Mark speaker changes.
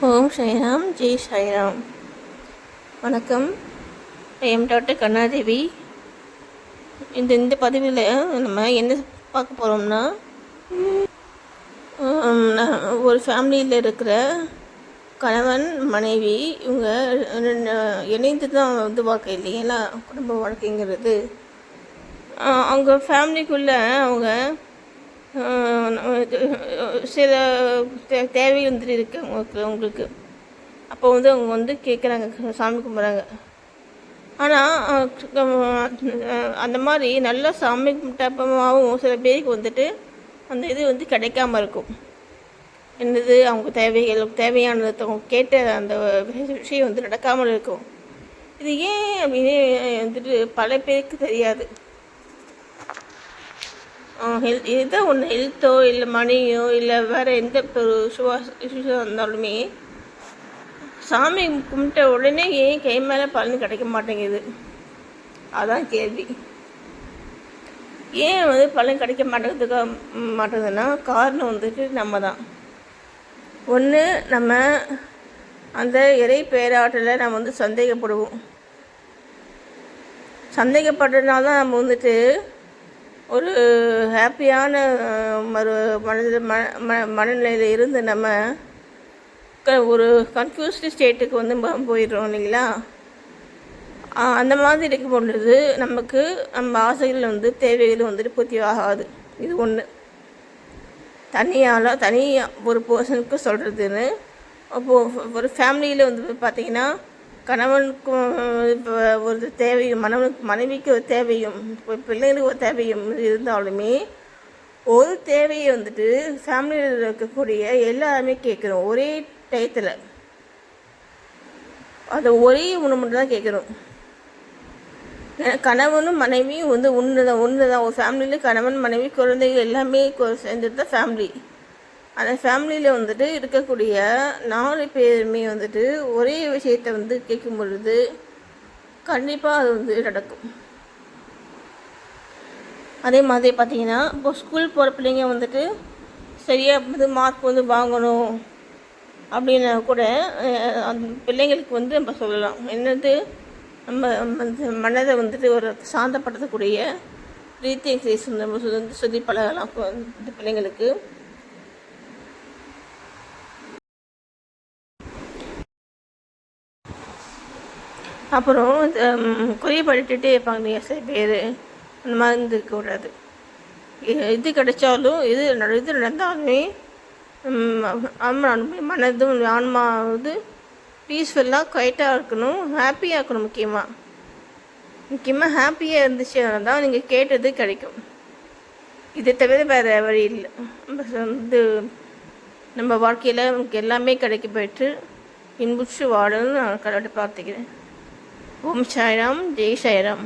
Speaker 1: ஓம் சாய்ராம் ஜெய் சாய்ராம் வணக்கம். Am doctor கண்ணாதேவி இந்த இந்த பதிவில் நம்ம என்ன பார்க்க போகிறோம்னா நான் ஒரு ஃபேமிலியில் இருக்கிற கணவன் மனைவி இவங்க ரெண்டு- இணைந்து தான் வந்து வாழ்க்கை இல்லைங்களா குடும்ப வாழ்க்கைங்கிறது. அவங்க ஃபேமிலிக்குள்ளே அவங்க சில தே தேவை வந்துட்டு இருக்கு. உங்களுக்கு உங்களுக்கு. அப்போ வந்து அவங்க வந்து கேட்குறாங்க சாமி கும்பிட்றாங்க ஆனால் அந்த மாதிரி நல்லா சாமி கும்பிட்டப்பமாகவும் சில பேருக்கு வந்துட்டு அந்த இது வந்து கிடைக்காம இருக்கும். என்னது? அவங்க தேவைகள் தேவையானது அவங்க கேட்ட அந்த விஷயம் வந்து நடக்காமல் இருக்கும். இது ஏன் அப்படின்னு வந்துட்டு பல பேருக்கு தெரியாது. ஹெல்த் ஏதோ ஒன்று ஹெல்த்தோ இல்லை மணியோ இல்லை வேறு எந்த ஒரு சுவா இஷ்யூஸாக இருந்தாலுமே சாமி கும்பிட்ட உடனே ஏன் கை மேலே பலன் கிடைக்க மாட்டேங்குது? அதான் கேள்வி. ஏன் வந்து பலன் கிடைக்க மாட்டேங்கிறதுக்கு மாட்டேங்குதுன்னா காரணம் வந்துட்டு நம்ம தான் ஒன்று நம்ம அந்த இறை பேராட்டில் நம்ம வந்து சந்தேகப்படுவோம். சந்தேகப்படுறதுனால தான் நம்ம வந்துட்டு ஒரு ஹாப்பியான மறு மனது ம ம மனநிலையில் இருந்து நம்ம ஒரு கன்ஃபியூஸ்டு ஸ்டேட்டுக்கு வந்து போயிடுறோம் இல்லைங்களா? அந்த மாதிரி இருக்கும் பொழுது நமக்கு நம்ம ஆசைகள் வந்து தேவைகள் வந்துட்டு பூர்த்தி ஆகாது. இது ஒன்று தனியால் தனியாக ஒரு பர்சனுக்கு சொல்கிறதுன்னு அப்போது ஒரு ஃபேமிலியில் வந்து பார்த்தீங்கன்னா கணவனுக்கும் இப்போ ஒரு தேவையும் மனவனுக்கு மனைவிக்கு ஒரு தேவையும் இப்போ பிள்ளைங்களுக்கு ஒரு தேவையும் இருந்தாலுமே ஒரு தேவையை வந்துட்டு ஃபேமிலியில் இருக்கக்கூடிய எல்லாருமே கேட்குறோம் ஒரே டயத்தில். அது ஒரே ஒன்று மட்டும் தான் கேட்குறோம் கணவனும் மனைவியும் வந்து ஒன்று தான் ஒன்று தான் ஒரு ஃபேமிலியில் கணவன் மனைவி குழந்தைகள் எல்லாமே சேர்ந்துட்டு தான் ஃபேமிலி அந்த ஃபேமிலியில் வந்துட்டு இருக்கக்கூடிய நாலு பேருமே வந்துட்டு ஒரே விஷயத்தை வந்து கேட்கும் பொழுது கண்டிப்பாக அது வந்து நடக்கும். அதே மாதிரி பார்த்தீங்கன்னா இப்போ ஸ்கூல் போகிற பிள்ளைங்க வந்துட்டு சரியாக வந்து மார்க் வந்து வாங்கணும் அப்படின்னா கூட அந்த பிள்ளைங்களுக்கு வந்து நம்ம சொல்லலாம். என்னது? நம்ம வந்து மனதை வந்துட்டு ஒரு சாந்தப்படுத்தக்கூடிய ரீத்தி எக்ஸசைஸ் வந்து நம்ம சொல்லி பழகலாம் இந்த பிள்ளைங்களுக்கு. அப்புறம் இந்த இருப்பாங்க. நீங்கள் சில பேர் அந்த மாதிரி இருந்து இருக்கக்கூடாது இது கிடைச்சாலும் இது நட- இது நடந்தாலுமே ம், மனதும் ஆன்மாவது பீஸ்ஃபுல்லாக குவைட்டாக இருக்கணும். ஹாப்பியாக இருக்கணும் முக்கியமாக முக்கியமாக ஹாப்பியாக இருந்துச்சுன்னா தான் நீங்கள் கேட்டது கிடைக்கும். இதை தவிர வேறு வழி இல்லை. நம்ம வந்து நம்ம வாழ்க்கையில் நமக்கு எல்லாமே கிடைக்க போயிட்டு இன்புற்று வாழணும்னு நான் கடவுளை பிரார்த்திக்கிறேன். ஓம் சாய்ராம் ஜெய் சாய்ராம்